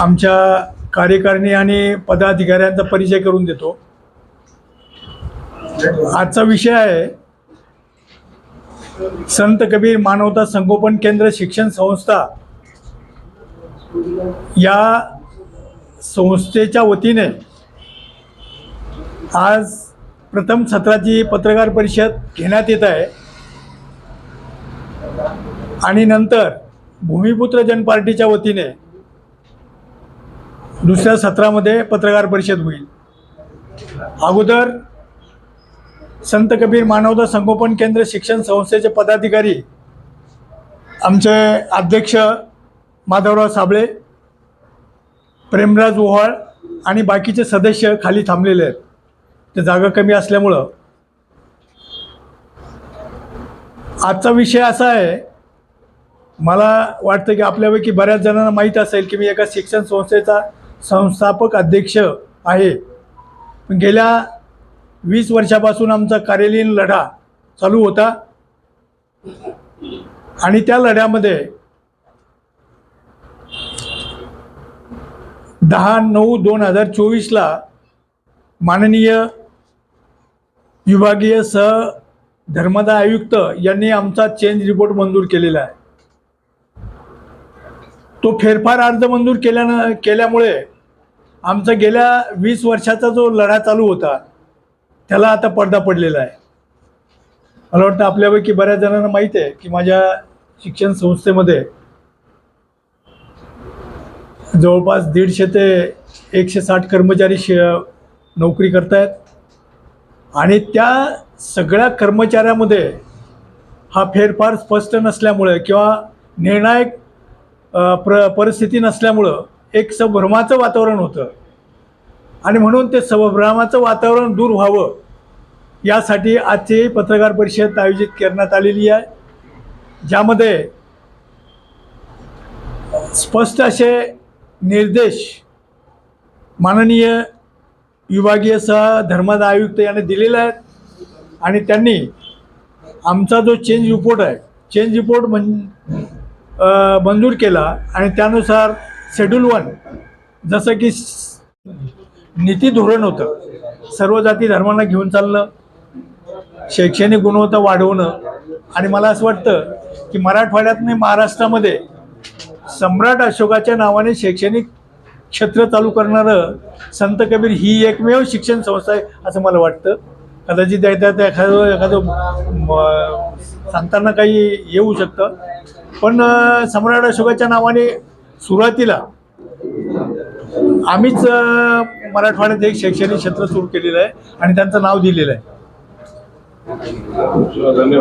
आमच्या कार्यकारिणी आणि पदाधिकाऱ्यांचा परिचय करून देतो. आजचा विषय आहे संत कबीर मानवता संगोपन केंद्र शिक्षण संस्था या संस्थेच्या वतीने आज प्रथम सत्राची पत्रकार परिषद घेण्यात येत आहे. आणि नंतर भूमिपुत्र जन पार्टीच्या वतीने दुसऱ्या सत्रामध्ये पत्रकार परिषद होईल. अगोदर संत कबीर मानवता संगोपन केंद्र शिक्षण संस्थेचे पदाधिकारी आमचे अध्यक्ष माधवराव साबळे प्रेमराज ओहाळ आणि बाकीचे सदस्य खाली थांबलेले आहेत. ते जागा कमी असल्यामुळं. आजचा विषय असा आहे मला वाटतं की आपल्यापैकी बऱ्याच जणांना माहीत असेल की मी एका शिक्षण संस्थेचा संस्थापक अध्यक्ष आहे. पण गेल्या वीस वर्षापासून आमचा कार्यालयीन लढा चालू होता. आणि त्या लढ्यामध्ये दहा नऊ दोन हजार चोवीसला माननीय विभागीय सह धर्मदा आयुक्त यांनी आमचा चेंज रिपोर्ट मंजूर केलेला आहे. तो फेरफार अर्ज मंजूर केल्यानं केल्यामुळे आमचा गेल्या वीस वर्षाचा जो लढा चालू होता त्याला आता पडदा पडलेला आहे. मला वाटतं आपल्यापैकी बऱ्याच जणांना माहीत आहे की माझ्या शिक्षण संस्थेमध्ये जवळपास दीडशे ते एकशे साठ कर्मचारी श नोकरी करत आहेत आणि त्या सगळ्या कर्मचाऱ्यामध्ये हा फेरफार स्पष्ट नसल्यामुळे किंवा निर्णायक प्र परिस्थिती नसल्यामुळं एक संभ्रमाचं वातावरण होतं. आणि म्हणून ते संभ्रमाचं वातावरण दूर व्हावं यासाठी आजची पत्रकार परिषद आयोजित करण्यात आलेली आहे. ज्यामध्ये स्पष्ट असे निर्देश माननीय विभागीय सह धर्मादा आयुक्त यांनी दिलेले आहेत. आणि त्यांनी आमचा जो चेंज रिपोर्ट आहे चेंज रिपोर्ट मंजूर केला. आणि त्यानुसार शेड्यूल वन जसं की नीती धोरण होतं. सर्व जाती धर्मांना घेऊन चालणं शैक्षणिक गुणवत्ता वाढवणं. आणि मला असं वाटतं की मराठवाड्यात नाही महाराष्ट्रामध्ये सम्राट अशोकाच्या नावाने शैक्षणिक क्षेत्र चालू करणारं संत कबीर ही एकमेव शिक्षण संस्था आहे असं मला वाटतं. कदाचित त्यात एखादं एखादं म- सांगताना काही येऊ शकतं. पण सम्राट अशोकाच्या नावाने सुरुवातीला आम्हीच मराठवाड्यात एक शैक्षणिक क्षेत्र सुरू केलेलं आहे आणि त्यांचं नाव दिलेलं आहे. धन्यवाद.